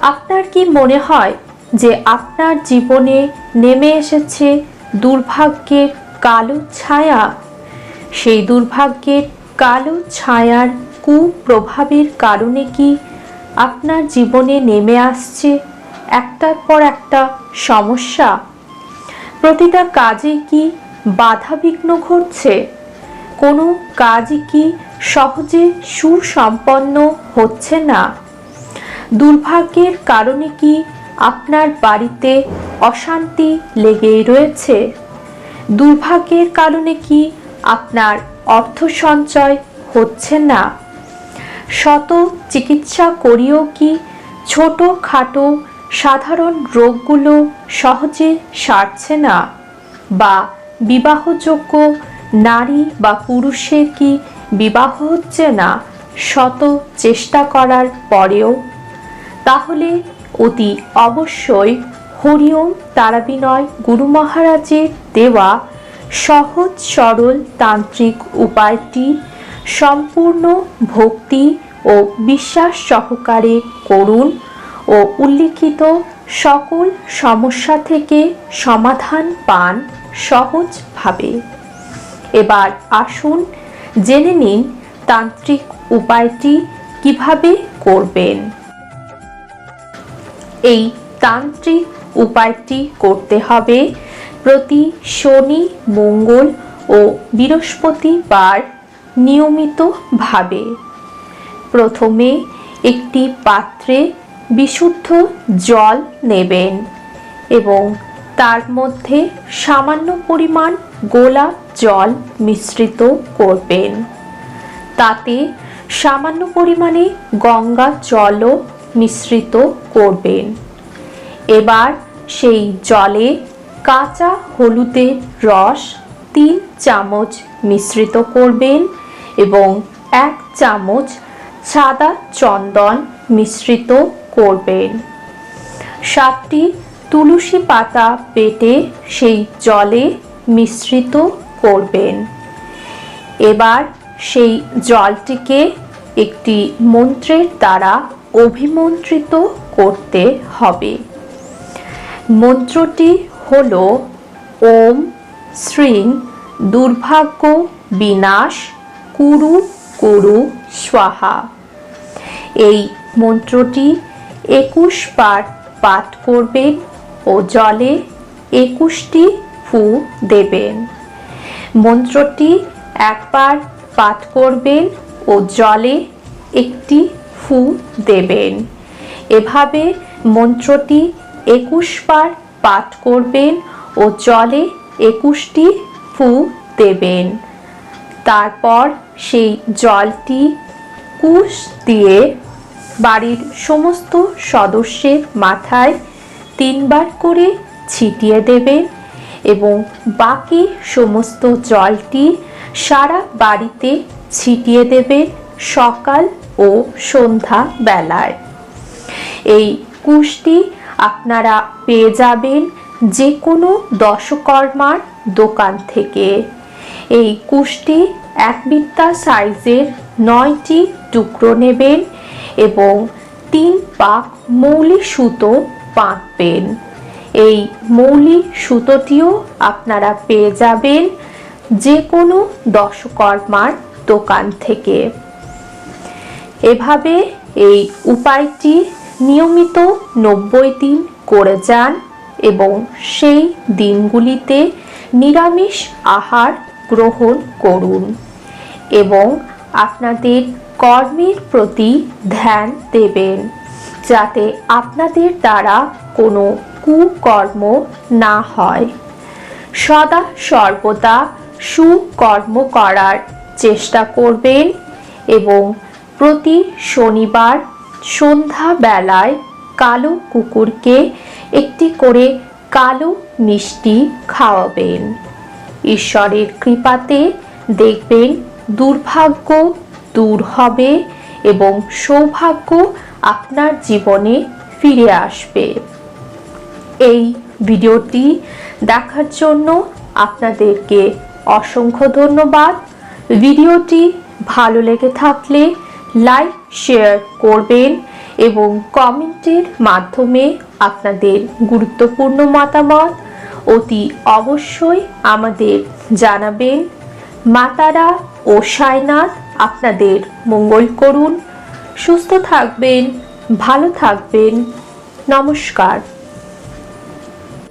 আপনার কি মনে হয় যে আপনার জীবনে নেমে এসেছে দুর্ভাগ্যের কালো ছায়া? সেই দুর্ভাগ্যের কালো ছায়ার কুপ্রভাবের কারণে কি আপনার জীবনে নেমে আসছে একটার পর একটা সমস্যা? প্রতিটা কাজে কি বাধা বিঘ্ন ঘটছে? কোনো কাজই কি সহজে সুসম্পন্ন হচ্ছে না? দুর্ভাগ্যের কারণে কি আপনার বাড়িতে অশান্তি লেগেই রয়েছে? দুর্ভাগ্যের কারণে কি আপনার অর্থ সঞ্চয় হচ্ছে না? শত চিকিৎসা করিও কি ছোট খাটো সাধারণ রোগগুলো সহজে সারছে না? বা বিবাহযোগ্য নারী বা পুরুষের কি বিবাহ হচ্ছে না? শত চেষ্টা করার পরেও তাহলে অতি অবশ্যই হরিওম তারাবিনয় গুরু মহারাজের দেওয়া সহজ সরল তান্ত্রিক উপায়টি সম্পূর্ণ ভক্তি ও বিশ্বাস সহকারে করুন ও উল্লিখিত সকল সমস্যা থেকে সমাধান পান সহজভাবে। এবার আসুন জেনে নিন তান্ত্রিক উপায়টি কীভাবে করবেন। এই তান্ত্রিক উপায়টি করতে হবে। প্রতি শনি, মঙ্গল ও বৃহস্পতিবার নিয়মিতভাবে। প্রথমে একটি পাত্রে বিশুদ্ধ জল নেবেন এবং তার মধ্যে সামান্য পরিমাণ গোলাপ জল মিশ্রিত করবেন। তাতে সামান্য পরিমাণে গঙ্গা জলও মিশ্রিত করবেন। এবার সেই জলে কাঁচা হলুদের রস তিন চামচ মিশ্রিত করবেন এবং এক চামচ সাদা চন্দন মিশ্রিত করবেন। সাতটি তুলসী পাতা বেটে সেই জলে মিশ্রিত করবেন। এবার সেই জলটিকে একটি মন্ত্রের দ্বারা অভিমন্ত্রিত করতে হবে। মন্ত্রটি হল, ওম শ্রীং দুর্ভাগ্য বিনাশ কুরু কুরু স্বাহা। এই মন্ত্রটি একুশ বার পাঠ করবেন ও জলে একুশটি ফু দেবেন। মন্ত্রটি একবার পাঠ করবেন ও জলে একটি ফু দেবেন। এভাবে মন্ত্রটি একুশ বার পাঠ করবেন ও জলে একুশটি ফু দেবেন। তারপর সেই জলটি কুশ দিয়ে বাড়ির সমস্ত সদস্যের মাথায় তিনবার করে ছিটিয়ে দেবেন এবং বাকি সমস্ত জলটি সারা বাড়িতে ছিটিয়ে দেবেন সকাল ও সন্ধ্যা বেলায়। এই কুশটি আপনারা পেয়ে যাবেন যে কোনো দশকর্মার দোকান থেকে। এই কুশটি এক বিত্তা সাইজের নয়টি টুকরো নেবেন এবং তিন পাক মৌলি সুতো পাঁকবেন এই মৌলি সুতোটিও আপনারা পেয়ে যাবেন যে কোনো দশকর্মার দোকান থেকে। এভাবে এই উপায়টি নিয়মিত নব্বই দিন করে যান এবং সেই দিনগুলিতে নিরামিষ আহার গ্রহণ করুন এবং আপনাদের কর্মের প্রতি ধ্যান দেবেন যাতে আপনাদের দ্বারা কোনো কুকর্ম না হয়। সদা সর্বদা সুকর্ম করার চেষ্টা করবেন এবং প্রতি শনিবার সন্ধ্যাবেলায় কালো কুকুরকে একটি করে কালো মিষ্টি খাওয়াবেন। ঈশ্বরের কৃপাতে দেখবেন দুর্ভাগ্য দূর হবে এবং সৌভাগ্য আপনার জীবনে ফিরে আসবে। এই ভিডিওটি দেখার জন্য আপনাদেরকে অসংখ্য ধন্যবাদ। ভিডিওটি ভালো লেগে থাকলে লাইক, শেয়ার করবেন এবং কমেন্টের মাধ্যমে আপনাদের গুরুত্বপূর্ণ মতামত অতি অবশ্যই আমাদের জানাবেন। মাতারা ও সায়নাথ আপনাদের মঙ্গল করুন। সুস্থ থাকবেন, ভালো থাকবেন। নমস্কার।